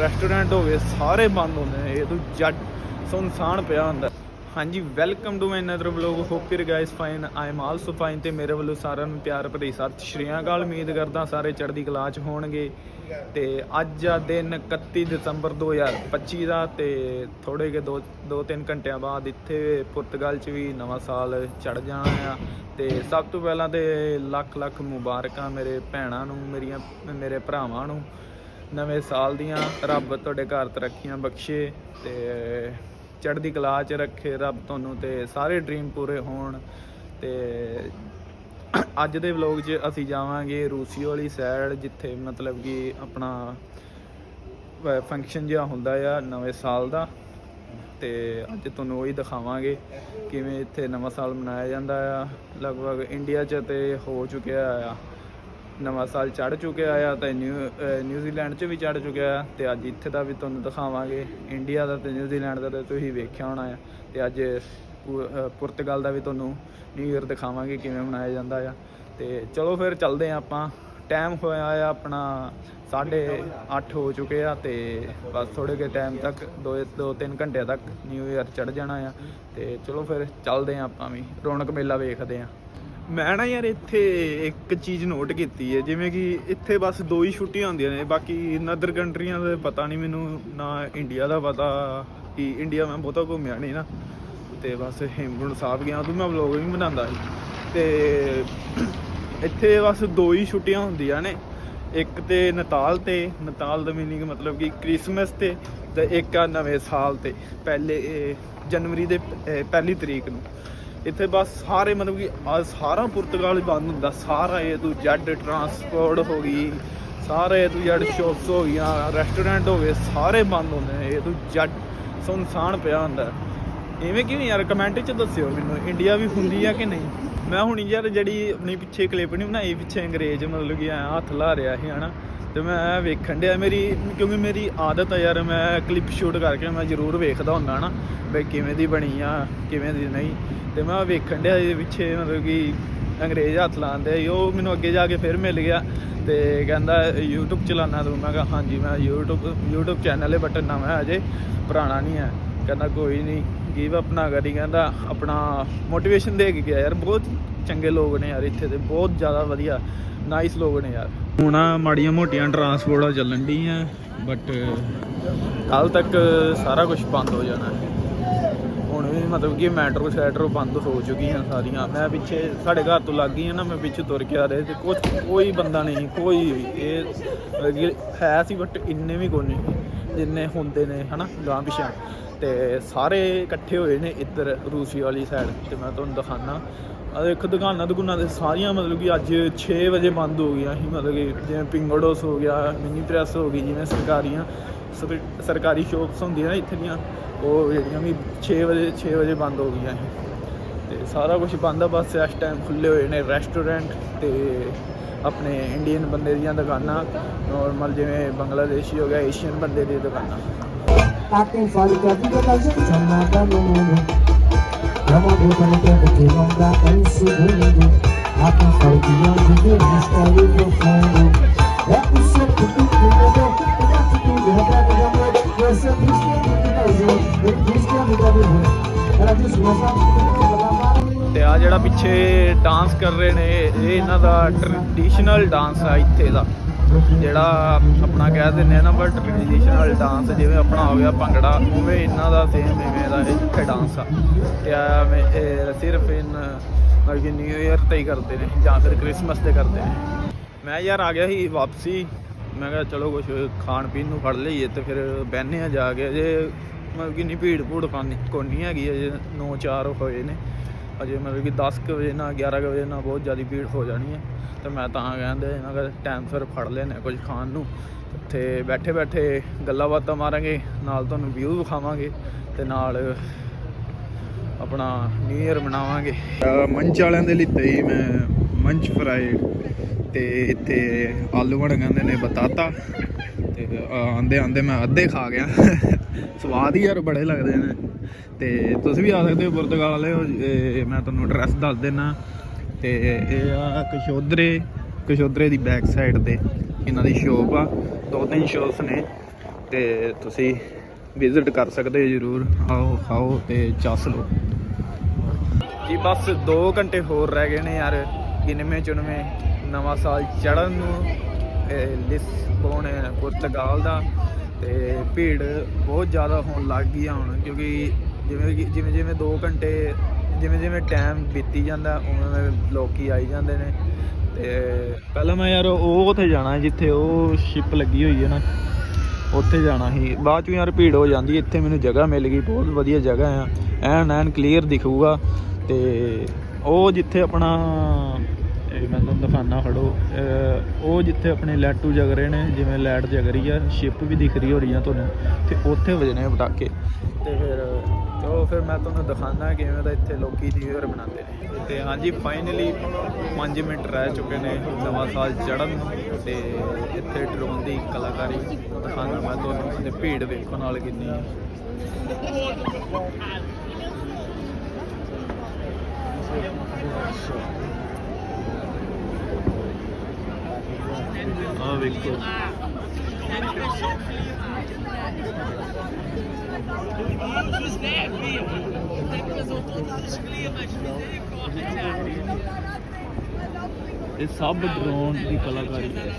Restaurant ਹੋਵੇ ਸਾਰੇ ਬੰਦ ਹੁੰਦੇ ਨੇ ਇਹ ਤੋਂ ਜੱਟ ਸੁਨਸਾਨ ਪਿਆ ਹੁੰਦਾ। ਹਾਂਜੀ welcome to my another vlog hope you guys fine I am also fine ਤੇ ਮੇਰੇ ਵੱਲੋਂ ਸਾਰਿਆਂ ਨੂੰ ਪਿਆਰ ਭਰੀ ਸਤਿ ਸ਼੍ਰੀ ਅਕਾਲ। ਉਮੀਦ ਕਰਦਾ ਸਾਰੇ ਚੜ੍ਹਦੀ ਕਲਾ ਚ ਹੋਣਗੇ। ਤੇ ਅੱਜ ਆ ਦਿਨ 31 ਦਸੰਬਰ 2025 ਦਾ ਤੇ ਥੋੜੇ ਕੇ 2 2-3 ਘੰਟਿਆਂ ਬਾਅਦ ਇੱਥੇ ਪੁਰਤਗਾਲ ਚ ਵੀ ਨਵਾਂ ਸਾਲ ਚੜ ਜਾਣਾ ਆ। ਤੇ ਸਭ ਤੋਂ ਪਹਿਲਾਂ ਤੇ ਲੱਖ ਲੱਖ ਮੁਬਾਰਕਾਂ ਮੇਰੇ ਭੈਣਾਂ ਨੂੰ, ਮੇਰੀਆਂ, ਮੇਰੇ ਭਰਾਵਾਂ ਨੂੰ। ਨਵੇਂ ਸਾਲ ਦੀਆਂ ਰੱਬ ਤੁਹਾਡੇ ਘਰ ਤਰੱਕੀਆਂ ਬਖਸ਼ੇ ਤੇ ਚੜ੍ਹਦੀ ਕਲਾ 'ਚ ਰੱਖੇ ਰੱਬ ਤੁਹਾਨੂੰ ਤੇ ਸਾਰੇ ਡ੍ਰੀਮ ਪੂਰੇ ਹੋਣ ਤੇ ਅੱਜ ਦੇ ਵਲੌਗ 'ਚ ਅਸੀਂ ਜਾਵਾਂਗੇ ਰੂਸੀ ਵਾਲੀ ਸਾਈਡ ਜਿੱਥੇ ਮਤਲਬ ਕਿ ਆਪਣਾ ਫੰਕਸ਼ਨ ਜਿਹਾ ਹੁੰਦਾ ਆ ਨਵੇਂ ਸਾਲ ਦਾ। ਤੇ ਅੱਜ ਤੁਹਾਨੂੰ ਉਹੀ ਦਿਖਾਵਾਂਗੇ ਕਿਵੇਂ ਇੱਥੇ ਨਵਾਂ ਸਾਲ ਮਨਾਇਆ ਜਾਂਦਾ ਆ। ਲਗਭਗ ਇੰਡੀਆ 'ਚ ਤੇ ਹੋ ਚੁੱਕਿਆ ਆ। ਨਵਾਂ ਸਾਲ ਚੜ ਚੁੱਕਿਆ ਆ ਤੇ ਨਿਊ ਨਿਊਜ਼ੀਲੈਂਡ 'ਚ ਵੀ ਚੜ ਚੁੱਕਿਆ ਆ ਤੇ ਅੱਜ ਇੱਥੇ ਦਾ ਵੀ ਤੁਹਾਨੂੰ ਦਿਖਾਵਾਂਗੇ, ਇੰਡੀਆ ਦਾ ਤੇ ਨਿਊਜ਼ੀਲੈਂਡ ਦਾ ਤਾਂ ਤੁਸੀਂ ਵੇਖਿਆ ਹੋਣਾ ਆ ਤੇ ਅੱਜ ਪੁਰਤਗਾਲ ਦਾ ਵੀ ਤੁਹਾਨੂੰ ਨਿਊ ਇਅਰ ਦਿਖਾਵਾਂਗੇ ਕਿਵੇਂ ਮਨਾਇਆ ਜਾਂਦਾ ਆ ਤੇ ਚਲੋ ਫਿਰ ਚੱਲਦੇ ਆ ਆਪਾਂ ਟਾਈਮ ਹੋਇਆ ਆ ਆਪਣਾ 8:30 ਹੋ ਚੁੱਕੇ ਆ ਤੇ ਬਸ ਥੋੜੇ ਕੇ ਟਾਈਮ ਤੱਕ 2 ਦੋ 3 ਘੰਟੇ ਤੱਕ ਨਿਊ ਇਅਰ ਚੜ ਜਾਣਾ ਆ ਤੇ ਚਲੋ ਫਿਰ ਚੱਲਦੇ ਆ ਆਪਾਂ ਵੀ, ਰੌਣਕ ਮੇਲਾ ਵੇਖਦੇ ਆ। ਮੈਂ ਨਾ ਯਾਰ ਇੱਥੇ ਇੱਕ ਚੀਜ਼ ਨੋਟ ਕੀਤੀ ਹੈ, ਜਿਵੇਂ ਕਿ ਇੱਥੇ ਬਸ ਦੋ ਹੀ ਛੁੱਟੀਆਂ ਹੁੰਦੀਆਂ ਨੇ, ਬਾਕੀ ਨਦਰ ਕੰਟਰੀਆਂ ਦਾ ਪਤਾ ਨਹੀਂ ਮੈਨੂੰ ਨਾ ਇੰਡੀਆ ਦਾ ਪਤਾ ਕਿ ਇੰਡੀਆ ਮੈਂ ਬਹੁਤਾ ਘੁੰਮਿਆ ਨਹੀਂ ਨਾ, ਤੇ ਬਸ ਹੇਮਕੁੰਟ ਸਾਹਿਬ ਗਿਆ, ਉਦੋਂ ਮੈਂ ਵਲੌਗ ਵੀ ਬਣਾਉਂਦਾ ਸੀ, ਤੇ ਇੱਥੇ ਬਸ ਦੋ ਹੀ ਛੁੱਟੀਆਂ ਹੁੰਦੀਆਂ ਨੇ, ਇੱਕ ਤੇ ਨਤਾਲ ਤੇ ਨਤਾਲ ਦਾ ਮੀਨਿੰਗ ਮਤਲਬ ਕਿ ਕ੍ਰਿਸਮਸ ਤੇ ਤੇ ਇੱਕ ਆ ਨਵੇਂ ਸਾਲ ਤੇ, ਪਹਿਲੇ ਜਨਵਰੀ ਦੇ ਪਹਿਲੀ ਤਰੀਕ ਨੂੰ। ਇੱਥੇ ਬਸ ਸਾਰੇ ਮਤਲਬ ਕਿ ਆ ਸਾਰਾ ਪੁਰਤਗਾਲ ਹੀ ਬੰਦ ਹੁੰਦਾ। ਸਾਰਾ ਇਹ ਤੂੰ ਜੱਡ ਟਰਾਂਸਪੋਰਟ ਹੋ ਗਈ, ਸਾਰੇ ਇਹ ਤੋਂ ਜੈਡ ਸ਼ਾਪਸ ਹੋ ਗਈਆਂ, ਰੈਸਟੋਰੈਂਟ ਹੋ ਗਏ, ਸਾਰੇ ਬੰਦ ਹੁੰਦੇ ਨੇ। ਇਹ ਤੋਂ ਜੈਡ ਸੁਨਸਾਨ ਪਿਆ ਹੁੰਦਾ। ਐਵੇਂ ਕਿਉਂ ਯਾਰ? ਕਮੈਂਟ 'ਚ ਦੱਸਿਓ ਮੈਨੂੰ, ਇੰਡੀਆ ਵੀ ਹੁੰਦੀ ਆ ਕਿ ਨਹੀਂ? ਮੈਂ ਹੁਣੀ ਯਾਰ ਜਿਹੜੀ ਆਪਣੀ ਪਿੱਛੇ ਕਲਿੱਪ ਨਹੀਂ ਬਣਾਈ, ਪਿੱਛੇ ਅੰਗਰੇਜ਼ ਮਤਲਬ ਕਿ ਐਂ ਹੱਥ ਲਾ ਰਿਹਾ ਸੀ, ਹਨਾ? ਤੇ ਮੈਂ ਵੇਖਣ ਡਿਆ, ਮੇਰੀ, ਕਿਉਂਕਿ ਮੇਰੀ ਆਦਤ ਆ ਯਾਰ, ਮੈਂ ਕਲਿੱਪ ਸ਼ੂਟ ਕਰਕੇ ਮੈਂ ਜ਼ਰੂਰ ਵੇਖਦਾ ਹੁੰਦਾ ਨਾ, ਬਈ ਕਿਵੇਂ ਦੀ ਬਣੀ ਆ, ਕਿਵੇਂ ਦੀ ਨਹੀਂ। ਤੇ ਮੈਂ ਵੇਖਣ ਡਿਆ ਇਹਦੇ ਪਿੱਛੇ, ਮਤਲਬ ਕਿ ਅੰਗਰੇਜ਼ ਹੱਥ ਲਾਉਂਦੇ ਸੀ ਉਹ ਮੈਨੂੰ ਅੱਗੇ ਜਾ ਕੇ ਫਿਰ ਮਿਲ ਗਿਆ ਤੇ ਕਹਿੰਦਾ, YouTube ਚਲਾਉਣਾ ਤੂੰ। ਮੈਂ ਕਿਹਾ, ਹਾਂਜੀ, ਮੈਂ YouTube YouTube ਚੈਨਲ ਹੈ ਬਟ ਨਵਾਂ ਹੈ ਅਜੇ ਪੁਰਾਣਾ ਨਹੀਂ ਹੈ। ਕਹਿੰਦਾ, ਕੋਈ ਨਹੀਂ ਗਿਵ ਅਪ ਨਾ ਕਰੀ। ਕਹਿੰਦਾ, ਆਪਣਾ ਮੋਟੀਵੇਸ਼ਨ ਦੇ ਕੇ ਗਿਆ ਯਾਰ, ਬਹੁਤ ਚੰਗੇ ਲੋਕ ਨੇ ਯਾਰ ਇੱਥੇ ਦੇ ਬਹੁਤ ਜ਼ਿਆਦਾ ਵਧੀਆ। ਨਾਈਸ ਲੋਕ ਨੇ ਯਾਰ। ਹੁਣ ਮਾੜੀਆਂ ਮੋਟੀਆਂ ਟਰਾਂਸਪੋਰਟਾਂ ਚੱਲਣ ਡੀਆਂ ਬਟ ਕੱਲ ਤੱਕ ਸਾਰਾ ਕੁਝ ਬੰਦ ਹੋ ਜਾਣਾ। ਹੁਣ ਵੀ ਮਤਲਬ ਕਿ ਮੈਟਰੋ ਸ਼ੈਟਰੋ ਬੰਦ ਹੋ ਚੁੱਕੀਆਂ ਸਾਰੀਆਂ। ਮੈਂ ਪਿੱਛੇ ਸਾਡੇ ਘਰ ਤੋਂ ਲੱਗ ਗਈ ਹਾਂ ਨਾ, ਮੈਂ ਪਿੱਛੇ ਤੁਰ ਕੇ ਆ ਰਿਹਾ ਤੇ ਕੁਝ ਕੋਈ ਬੰਦਾ ਨਹੀਂ ਕੋਈ ਵੀ ਇਹ ਮਤਲਬ ਕਿ ਹੈ ਸੀ ਬਟ ਇੰਨੇ ਵੀ ਕੋਈ ਨਹੀਂ ਜਿੰਨੇ ਹੁੰਦੇ ਨੇ, ਹਨਾ ਗਾਂ ਪਿਛਾਂ ਤੇ ਸਾਰੇ ਇਕੱਠੇ ਹੋਏ ਨੇ ਇੱਧਰ ਰੂਸੀ ਵਾਲੀ ਸਾਈਡ ਤੇ ਮੈਂ ਤੁਹਾਨੂੰ ਦਿਖਾਣਾ ਆ ਦੇਖੋ ਦੁਕਾਨਾਂ ਦੁਕਾਨਾਂ ਦੇ ਸਾਰੀਆਂ ਮਤਲਬ ਕਿ ਅੱਜ 6 ਵਜੇ ਬੰਦ ਹੋ ਗਈਆਂ ਸੀ, ਮਤਲਬ ਕਿ ਜਿਵੇਂ ਪਿੰਗੋਡੋਸ ਹੋ ਗਿਆ, ਮਿਨੀ ਪ੍ਰੈਸ ਹੋ ਗਈ, ਜਿਵੇਂ ਸਰਕਾਰੀਆਂ ਸਰਕਾਰੀ ਸ਼ੋਪਸ ਹੁੰਦੀਆਂ ਨਾ ਇੱਥੇ ਦੀਆਂ, ਉਹ ਜਿਹੜੀਆਂ ਵੀ 6 ਵਜੇ 6 ਵਜੇ ਬੰਦ ਹੋ ਗਈਆਂ ਸੀ। ਤੇ ਸਾਰਾ ਕੁਝ ਬੰਦ ਆ, ਬਸ ਇਸ ਟਾਈਮ ਖੁੱਲੇ ਹੋਏ ਨੇ ਰੈਸਟੋਰੈਂਟ ਤੇ ਆਪਣੇ ਇੰਡੀਅਨ ਬੰਦੇ ਦੀਆਂ ਦੁਕਾਨਾਂ ਨਾਰਮਲ ਜਿਵੇਂ ਬੰਗਲਾਦੇਸ਼ੀ ਹੋ ਗਿਆ ਏਸ਼ੀਅਨ ਬੰਦੇ ਦੀਆਂ ਦੁਕਾਨਾਂ। ਆਕੇ ਫੜ ਕੇ ਦੀ ਗੱਲ ਦਾ ਨੂੰ Vamos a ver cómo te que no da en segundo. Acá falta de Deus está ali no fundo. É o seu que tu cuida, é da atitude, é da vida amor. Você diz que é muito prazer, ele diz que é muito prazer. Ela diz que nós vamos ਤੇ ਆ ਜਿਹੜਾ ਪਿੱਛੇ dance ਕਰ ਰਹੇ ਨੇ ਇਹ ਇਹਨਾਂ ਦਾ traditional dance ਆ ਇੱਥੇ ਦਾ ਜਿਹੜਾ ਆਪਣਾ ਕਹਿ ਦਿੰਦੇ ਆ ਨਾ ਬਟ ਟ੍ਰੈਡੀਸ਼ਨਲ ਡਾਂਸ ਜਿਵੇਂ ਆਪਣਾ ਹੋ ਗਿਆ ਭੰਗੜਾ, ਉਵੇਂ ਇਹਨਾਂ ਦਾ ਸੇਮ ਇਵੇਂ ਦਾ ਇੱਥੇ ਡਾਂਸ ਆ। ਤੇ ਮੈਂ ਸਿਰਫ ਇਨ, ਮਤਲਬ ਕਿ ਨਿਊ ਇਅਰ ਤੇ ਹੀ ਕਰਦੇ ਨੇ, ਜਾਂ ਫਿਰ ਕ੍ਰਿਸਮਸ ਤੇ ਕਰਦੇ ਨੇ। ਮੈਂ ਯਾਰ ਆ ਗਿਆ ਸੀ ਵਾਪਸੀ, ਮੈਂ ਕਿਹਾ ਚਲੋ ਕੁਝ ਖਾਣ ਪੀਣ ਨੂੰ ਫੜ ਲਈਏ ਤੇ ਫਿਰ ਬਹਿਨੇ ਆ ਜਾ ਕੇ ਜੇ ਮਤਲਬ ਕਿ ਨਹੀਂ ਭੀੜ ਭੂੜ ਖਾਣੀ ਕੋਈ ਹੈਗੀ ਅਜੇ 9-4 ਹੋਏ ਨੇ। ਅਜੇ ਮਤਲਬ ਕਿ 10 ਕੁ ਵਜੇ ਨਾਲ 11 ਕੁ ਵਜੇ ਨਾਲ ਬਹੁਤ ਜ਼ਿਆਦਾ ਭੀੜ ਹੋ ਜਾਣੀ ਹੈ। ਤੇ ਮੈਂ ਤਾਂ ਕਹਿੰਦੇ ਮੈਂ ਕਿਹਾ ਟਾਈਮ ਫਿਰ ਫੜ ਲੈਨੇ ਕੁਝ ਖਾਣ ਨੂੰ। ਉੱਥੇ ਬੈਠੇ ਬੈਠੇ ਗੱਲਾਂ ਬਾਤਾਂ ਮਾਰਾਂਗੇ, ਨਾਲ ਤੁਹਾਨੂੰ ਵਿਊ ਵਿਖਾਵਾਂਗੇ ਤੇ ਨਾਲ ਆਪਣਾ ਨਿਊ ਇਅਰ ਮਨਾਵਾਂਗੇ। ਮੰਚ ਵਾਲਿਆਂ ਦੇ ਲਈ ਹੀ ਮੈਂ ਮੰਚ ਫਰਾਈ ਤੇ ਇੱਥੇ ਆਲੂ ਬਣ ਕਹਿੰਦੇ ਨੇ ਬਤਾਤਾ। ਆਂਦੇ ਆਂਦੇ ਮੈਂ ਅੱਧੇ ਖਾ ਗਿਆ। ਸਵਾਦ ਹੀ ਯਾਰ ਬੜੇ ਲੱਗਦੇ ਨੇ। ਤੇ ਤੁਸੀਂ ਵੀ ਆ ਸਕਦੇ ਹੋ ਪੁਰਤਗਾਲ ਵਾਲੇ। ਮੈਂ ਤੁਹਾਨੂੰ ਐਡਰੈਸ ਦੱਸ ਦੇਣਾ ਤੇ ਇਹ ਆ ਕਸ਼ੋਦਰੇ ਕਸ਼ੋਦਰੇ ਦੀ ਬੈਕ ਸਾਈਡ ਤੇ ਇਹਨਾਂ ਦੀ ਸ਼ੋਪ ਆ। ਦੋ ਤਿੰਨ ਸ਼ੋਪਸ ਨੇ। ਤੇ ਤੁਸੀਂ ਵਿਜ਼ਿਟ ਕਰ ਸਕਦੇ ਹੋ ਜਰੂਰ। ਆਓ, ਖਾਓ ਤੇ ਚੱਸ ਲਓ। ਜੀ ਬਸ 2 ਘੰਟੇ ਹੋਰ ਰਹਿ ਗਏ ਨੇ ਯਾਰ। 99 94 ਨਵਾਂ ਸਾਲ ਚੜਨ ਨੂੰ। ਲਿਸਬੋਨ ਪੁਰਤਗਾਲ ਦਾ ਤੇ ਭੀੜ ਬਹੁਤ ਜ਼ਿਆਦਾ ਹੋਣ ਲੱਗ ਗਈ ਆ ਹੁਣ, ਕਿਉਂਕਿ ਜਿਵੇਂ ਕਿ- ਜਿਵੇਂ ਜਿਵੇਂ 2 ਘੰਟੇ, ਜਿਵੇਂ ਜਿਵੇਂ ਟਾਈਮ ਬੀਤੀ ਜਾਂਦਾ, ਉਵੇਂ ਉਵੇਂ ਲੋਕੀ ਆਈ ਜਾਂਦੇ ਨੇ। ਤੇ ਪਹਿਲਾਂ ਮੈਂ ਯਾਰ ਉਹ ਉੱਥੇ ਜਾਣਾ ਜਿੱਥੇ ਉਹ ਸ਼ਿਪ ਲੱਗੀ ਹੋਈ ਹੈ ਨਾ, ਉੱਥੇ ਜਾਣਾ ਸੀ। ਬਾਅਦ 'ਚ ਯਾਰ ਭੀੜ ਹੋ ਜਾਂਦੀ, ਇੱਥੇ ਮੈਨੂੰ ਜਗ੍ਹਾ ਮਿਲ ਗਈ, ਬਹੁਤ ਵਧੀਆ ਜਗ੍ਹਾ ਆ। ਐਨ ਐਨ ਕਲੀਅਰ ਦਿਖੂਗਾ। ਤੇ ਉਹ ਜਿੱਥੇ ਆਪਣਾ ਮੈਂ ਤੁਹਾਨੂੰ ਦਿਖਾਣਾ ਖੜੋ ਉਹ ਜਿੱਥੇ ਆਪਣੇ ਲੈਟੂ ਜਗ ਰਹੇ ਨੇ, ਜਿਵੇਂ ਲੈਟ ਜਗ ਰਹੀ ਆ, ਸ਼ਿਪ ਵੀ ਦਿਖ ਰਹੀ ਹੋ ਰਹੀ ਆ ਤੁਹਾਨੂੰ, ਤੇ ਉੱਥੇ ਵਜਣੇ ਪਟਾਕੇ। ਤੇ ਫਿਰ ਉਹ ਫਿਰ ਮੈਂ ਤੁਹਾਨੂੰ ਦਿਖਾਣਾ ਕਿਵੇਂ ਦਾ ਇੱਥੇ ਲੋਕੀ ਨਿਊ ਬਣਾਉਂਦੇ ਨੇ। ਤੇ ਹਾਂਜੀ ਫਾਈਨਲੀ 5 ਮਿੰਟ ਰਹਿ ਚੁੱਕੇ ਨੇ ਨਵਾਂ ਸਾਲ ਚੜ੍ਹਨ ਨੂੰ, ਤੇ ਇੱਥੇ ਡਰੋਨ ਦੀ ਕਲਾਕਾਰੀ ਦਿਖਾਣਾ ਮੈਂ ਤੁਹਾਨੂੰ, ਤੇ ਭੀੜ ਵੇਖਣ ਨਾਲ ਕਿੰਨੀ ਹੈ ਆ ਵੇਖੋ। ਇਹ ਸਭ ਡਰੋਨ ਦੀ ਕਲਾਕਾਰੀ ਹੈ।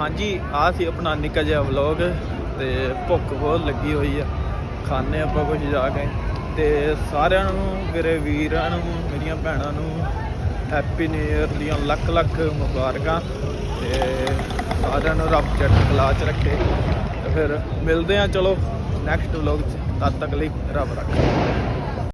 ਹਾਂਜੀ ਆ ਸੀ ਆਪਣਾ ਨਿੱਕਾ ਜਿਹਾ ਵਲੌਗ ਤੇ ਭੁੱਖ ਬਹੁਤ ਲੱਗੀ ਹੋਈ ਆ। ਖਾਣੇ ਆਪਾਂ ਕੁਝ ਜਾ ਕੇ। ਤੇ ਸਾਰਿਆਂ ਨੂੰ, ਮੇਰੇ ਵੀਰਾਂ ਨੂੰ, ਮੇਰੀਆਂ ਭੈਣਾਂ ਨੂੰ ਹੈਪੀ ਨਿਊ ਇਅਰ ਦੀਆਂ ਲੱਖ ਲੱਖ ਮੁਬਾਰਕਾਂ। ਤੇ ਸਾਰਿਆਂ ਨੂੰ ਰੱਬ ਚੜ੍ਹਦੀ ਕਲਾ ਚ ਰੱਖੇ। ਤੇ ਫਿਰ ਮਿਲਦੇ ਆ, ਚਲੋ ਨੈਕਸਟ ਵਲੌਗ ਚ। ਤਦ ਤੱਕ ਲਈ ਰੱਬ ਰੱਖੇ।